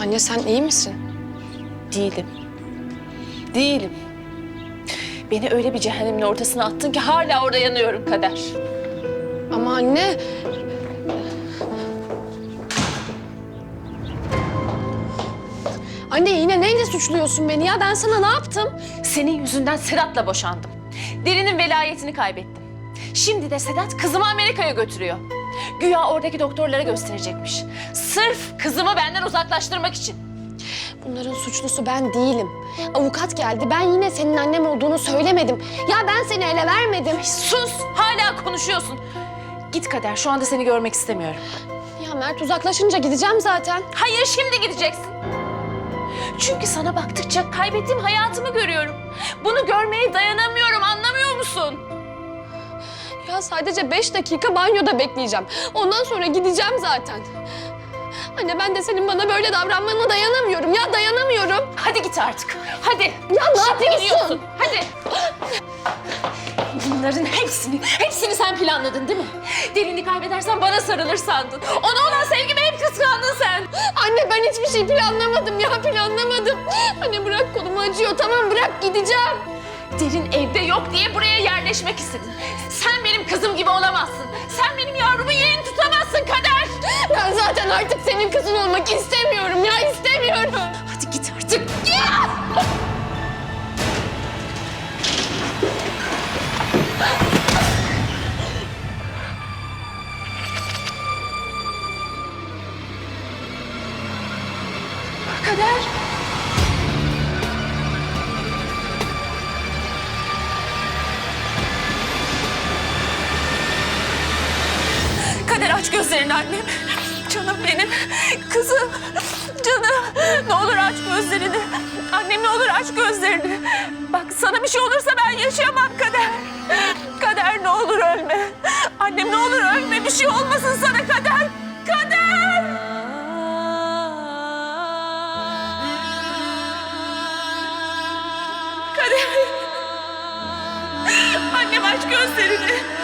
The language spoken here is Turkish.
Anne sen iyi misin? Değilim. Değilim. Beni öyle bir cehennemin ortasına attın ki hala orada yanıyorum kader. Ama anne... Anne yine neyle suçluyorsun beni ya? Ben sana ne yaptım? Senin yüzünden Sedat'la boşandım. Derin'in velayetini kaybettim. Şimdi de Sedat kızımı Amerika'ya götürüyor. Güya oradaki doktorlara gösterecekmiş. Sırf kızımı benden uzaklaştırmak için. Bunların suçlusu ben değilim. Avukat geldi. Ben yine senin annem olduğunu söylemedim. Ya ben seni ele vermedim. Sus! Hala konuşuyorsun. Git Kader, şu anda seni görmek istemiyorum. Ya Mert uzaklaşınca gideceğim zaten. Hayır, şimdi gideceksin. Çünkü sana baktıkça kaybettiğim hayatımı görüyorum. Bunu görmeye dayanamıyorum, anlamıyor musun? Ya sadece beş dakika banyoda bekleyeceğim. Ondan sonra gideceğim zaten. Anne ben de senin bana böyle davranmana dayanamıyorum. Ya dayanamıyorum. Hadi git artık. Hadi. Ya ne Şimdi yapıyorsun? Hadi. Bunların hepsini, hepsini sen planladın değil mi? Delini kaybedersen bana sarılır sandın. Ona olan sevgimi hep kıskandın sen. Anne ben hiçbir şey planlamadım ya planlamadım. Anne bırak kolumu acıyor tamam bırak gideceğim. Derin evde yok diye buraya yerleşmek istedin. Sen kızım gibi olamazsın. Sen benim yavrumu yerini tutamazsın Kader. Ben zaten artık senin kızın olmak istemiyorum ya istemiyorum. Hadi git artık. Kader. Kader aç gözlerini annem. Canım benim. Kızım. Canım. Ne olur aç gözlerini. Annem ne olur aç gözlerini. Bak sana bir şey olursa ben yaşayamam Kader. Kader ne olur ölme. Annem ne olur ölme. Bir şey olmasın sana Kader. Kader. Kader. Annem aç gözlerini.